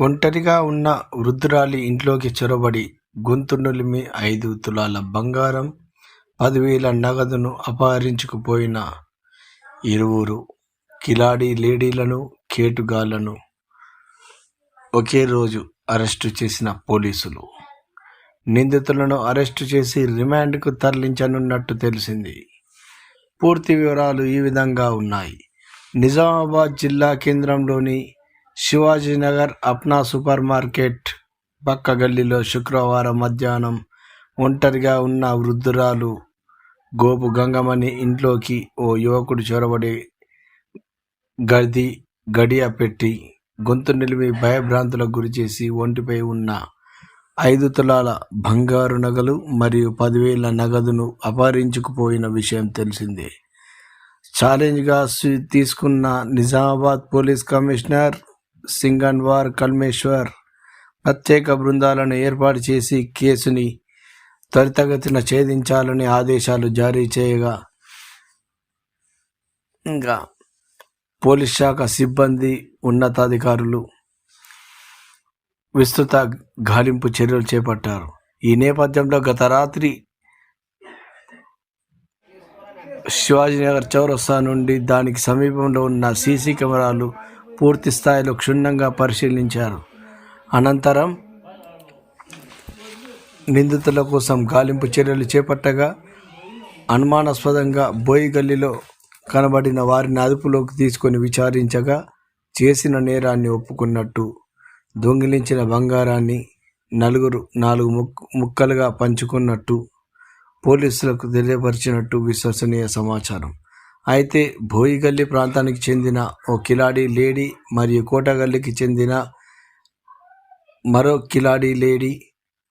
ఒంటరిగా ఉన్న వృద్ధురాలి ఇంట్లోకి చొరబడి గొంతు నులిమి ఐదు తులాల బంగారం పదివేల నగదును అపహరించుకుపోయిన ఇరువురు కిలాడి లేడీలను కేటుగాళ్ళను ఒకే రోజు అరెస్టు చేసిన పోలీసులు. నిందితులను అరెస్టు చేసి రిమాండ్కు తరలించనున్నట్టు తెలిసింది. పూర్తి వివరాలు ఈ విధంగా ఉన్నాయి. నిజామాబాద్ జిల్లా కేంద్రంలోని శివాజీనగర్ అప్నా సూపర్ మార్కెట్ పక్క గల్లీలో శుక్రవారం మధ్యాహ్నం ఒంటరిగా ఉన్న వృద్ధురాలు గోపు గంగమని ఇంట్లోకి ఓ యువకుడు చొరబడి గది గడియ పెట్టి గొంతు నిలిమి భయభ్రాంతులకు గురిచేసి ఒంటిపై ఉన్న ఐదు తులాల బంగారు నగలు మరియు పదివేల నగదును అపహరించుకుపోయిన విషయం తెలిసిందే. ఛాలెంజ్గా తీసుకున్న నిజామాబాద్ పోలీస్ కమిషనర్ సింగన్వార్ కల్మేశ్వర్ ప్రత్యేక బృందాలను ఏర్పాటు చేసి కేసుని త్వరితగతిన ఛేదించాలని ఆదేశాలు జారీ చేయగా ఇంకా పోలీస్ శాఖ సిబ్బంది ఉన్నతాధికారులు విస్తృత గాలింపు చర్యలు చేపట్టారు. ఈ నేపథ్యంలో గత రాత్రి శివాజీనగర్ చౌరస్తా నుండి దానికి సమీపంలో ఉన్న సీసీ కెమెరాలు పూర్తి స్థాయిలో క్షుణ్ణంగా పరిశీలించారు. అనంతరం నిందితుల కోసం గాలింపు చర్యలు చేపట్టగా అనుమానాస్పదంగా బోయి గల్లీలో కనబడిన వారిని అదుపులోకి తీసుకొని విచారించగా చేసిన నేరాన్ని ఒప్పుకున్నట్టు దొంగిలించిన బంగారాన్ని నలుగురు నాలుగు ముక్ ముక్కలుగా పంచుకున్నట్టు పోలీసులకు తెలియపరిచినట్టు విశ్వసనీయ సమాచారం. అయితే బోయిగల్లి ప్రాంతానికి చెందిన ఓ కిలాడి లేడీ మరియు కోటగల్లికి చెందిన మరో కిలాడి లేడీ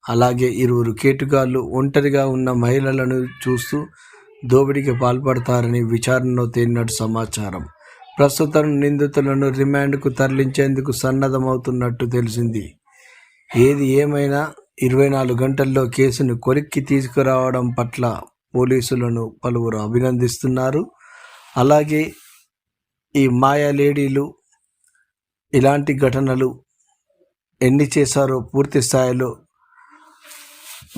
అలాగే ఇరువురు కేటుగాళ్ళు ఒంటరిగా ఉన్న మహిళలను చూస్తూ దోపిడీకి పాల్పడతారని విచారణలో తేలినట్టు సమాచారం. ప్రస్తుతం నిందితులను రిమాండ్కు తరలించేందుకు సన్నద్ధమవుతున్నట్టు తెలిసింది. ఏది ఏమైనా ఇరవై నాలుగు గంటల్లో కేసును కొలిక్కి తీసుకురావడం పట్ల పోలీసులను పలువురు అభినందిస్తున్నారు. అలాగే ఈ మాయా లేడీలు ఇలాంటి ఘటనలు ఎన్ని చేశారో పూర్తి స్థాయిలో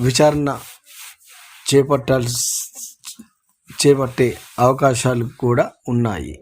విచారణ చేపట్టాల్సి చేపట్టే అవకాశాలు కూడా ఉన్నాయి.